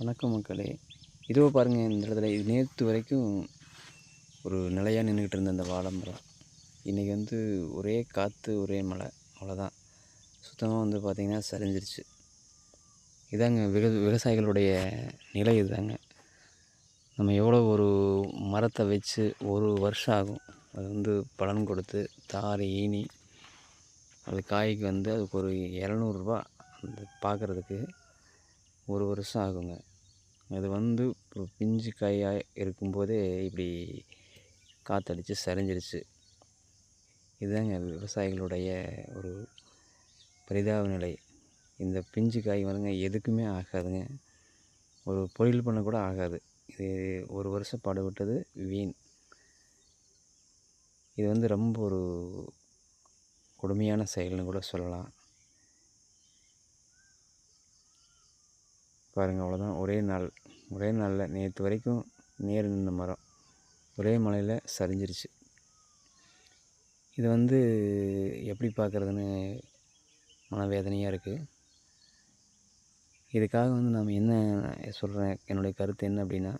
வணக்கம் மக்களே. இதோ பாருங்கள் இந்த இடத்துல இது நேற்று வரைக்கும் ஒரு நிலையாக நின்றுக்கிட்டு இருந்த அந்த வாழை மரம் இன்றைக்கி வந்து ஒரே காற்று ஒரே மழை. அவ்வளோதான் சுத்தமாக வந்து பார்த்திங்கன்னா சரிஞ்சிருச்சு. இதாங்க விவ விவசாயிகளுடைய நிலை இதுதாங்க. நம்ம எவ்வளோ ஒரு மரத்தை வச்சு ஒரு வருஷம் ஆகும். அது வந்து பலன் கொடுத்து தார் ஈனி அது காய்க்கு வந்து அதுக்கு ஒரு இரநூறுபா அந்த பார்க்குறதுக்கு ஒரு வருஷம் ஆகுங்க. அது வந்து இப்போ பிஞ்சு காயாக இருக்கும்போதே இப்படி காற்றடிச்சு சரிஞ்சிருச்சு. இதுதாங்க விவசாயிகளுடைய ஒரு பரிதாப நிலை. இந்த பிஞ்சு காய் வந்துங்க எதுக்குமே ஆகாதுங்க. ஒரு பொரியல் பண்ண கூட ஆகாது. இது ஒரு வருஷம் பாடுபட்டது வீண். இது வந்து ரொம்ப ஒரு கொடுமையான செயல்னு கூட சொல்லலாம். பாருங்கள் அவ்வளோதான் ஒரே நாள். ஒரே நாளில் நேற்று வரைக்கும் நேர் நின்ற மரம். ஒரே மலையில் சரிஞ்சிருச்சு. இது வந்து எப்படி பார்க்குறதுன்னு மனவேதனையாக இருக்குது இதுக்காக வந்து நாம் என்ன சொல்கிறேன் என்னுடைய கருத்து என்ன அப்படின்னா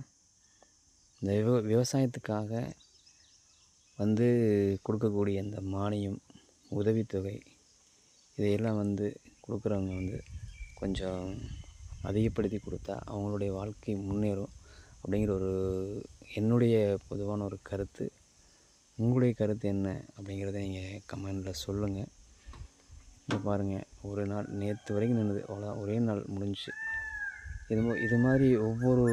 இந்த விவ விவசாயத்துக்காக வந்து கொடுக்கக்கூடிய இந்த மானியம் உதவித்தொகை இதையெல்லாம் வந்து கொடுக்குறவங்க வந்து கொஞ்சம் அதிகப்படுத்தி கொடுத்தா அவங்களுடைய வாழ்க்கை முன்னேறும் அப்படிங்கிற ஒரு என்னுடைய பொதுவான ஒரு கருத்து. உங்களுடைய கருத்து என்ன அப்படிங்கிறத நீங்கள் கமெண்டில் சொல்லுங்கள் இங்கே பாருங்கள் ஒரு நாள் நேற்று வரைக்கும் நின்றுது அவ்வளோ ஒரே நாள் முடிஞ்சு இது இது மாதிரி ஒவ்வொரு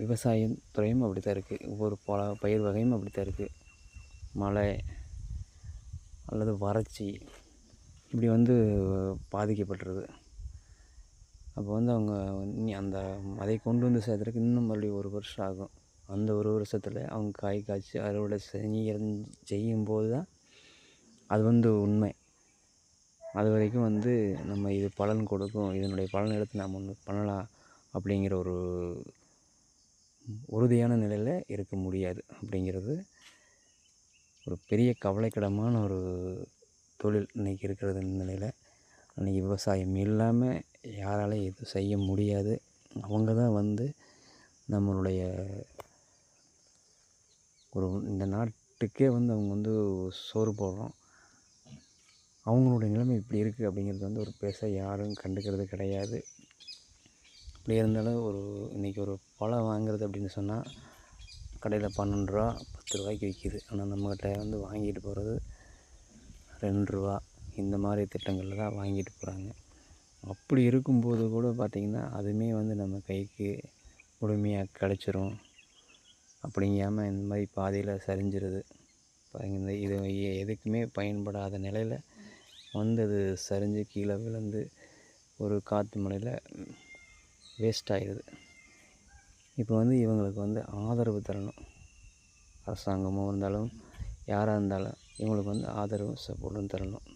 விவசாயம் துறையும் அப்படி தான் இருக்குது ஒவ்வொரு பல பயிர் வகையும் அப்படி தான் இருக்குது மழை அல்லது வறட்சி இப்படி வந்து பாதிக்கப்பட்டுருது. அப்போ வந்து அவங்க அந்த அதை கொண்டு வந்து சேர்த்துறதுக்கு இன்னும் மறுபடியும் ஒரு வருஷம் ஆகும். அந்த ஒரு வருஷத்தில் அவங்க காய் காய்ச்சி அறுவடை செய்ய செய்யும்போது தான் அது வந்து உண்மை. அது வரைக்கும் வந்து நம்ம இது பலன் கொடுக்கும். இதனுடைய பலன் எடுத்து நாம் ஒன்று பண்ணலாம் அப்படிங்கிற ஒரு உறுதியான நிலையில் இருக்க முடியாது அப்படிங்கிறது ஒரு பெரிய கவலைக்கிடமான ஒரு தொழில் இன்றைக்கி இருக்கிறது நிலையில். அன்றைக்கி விவசாயம் இல்லாமல் யாராலையும் எதுவும் செய்ய முடியாது. அவங்க தான் வந்து நம்மளுடைய ஒரு இந்த நாட்டுக்கே வந்து அவங்க வந்து சோறு போடுறோம். அவங்களுடைய நிலைமை இப்படி இருக்குது அப்படிங்கிறது வந்து ஒரு பேச யாரும் கண்டுக்கிறது கிடையாது. இப்படி இருந்தாலும் ஒரு இன்றைக்கி ஒரு பழம் வாங்குறது அப்படின்னு சொன்னால் கடையில் பன்னெண்டு ரூபா பத்து ரூபாய்க்கு விற்கிது ஆனால் நம்மக்கிட்ட வந்து வாங்கிட்டு போகிறது ரெண்டு ரூபா. இந்த மாதிரி திட்டங்களில் தான் வாங்கிட்டு போகிறாங்க அப்படி இருக்கும்போது கூட பார்த்திங்கன்னா அதுவுமே வந்து நம்ம கைக்கு முழுமையாக கிடச்சிரும். அப்படிங்காமல் இந்த மாதிரி பாதையில் சரிஞ்சிருது. இந்த இது எதுக்குமே பயன்படாத நிலையில் வந்து அது சரிஞ்சு கீழே விழுந்து ஒரு காற்று மலையில் வேஸ்ட் ஆகிடுது இப்போ வந்து இவங்களுக்கு வந்து ஆதரவு தரணும். அரசாங்கமும் இருந்தாலும் யாராக இருந்தாலும் இவங்களுக்கு வந்து ஆதரவும் சப்போர்ட்டும் தரணும்.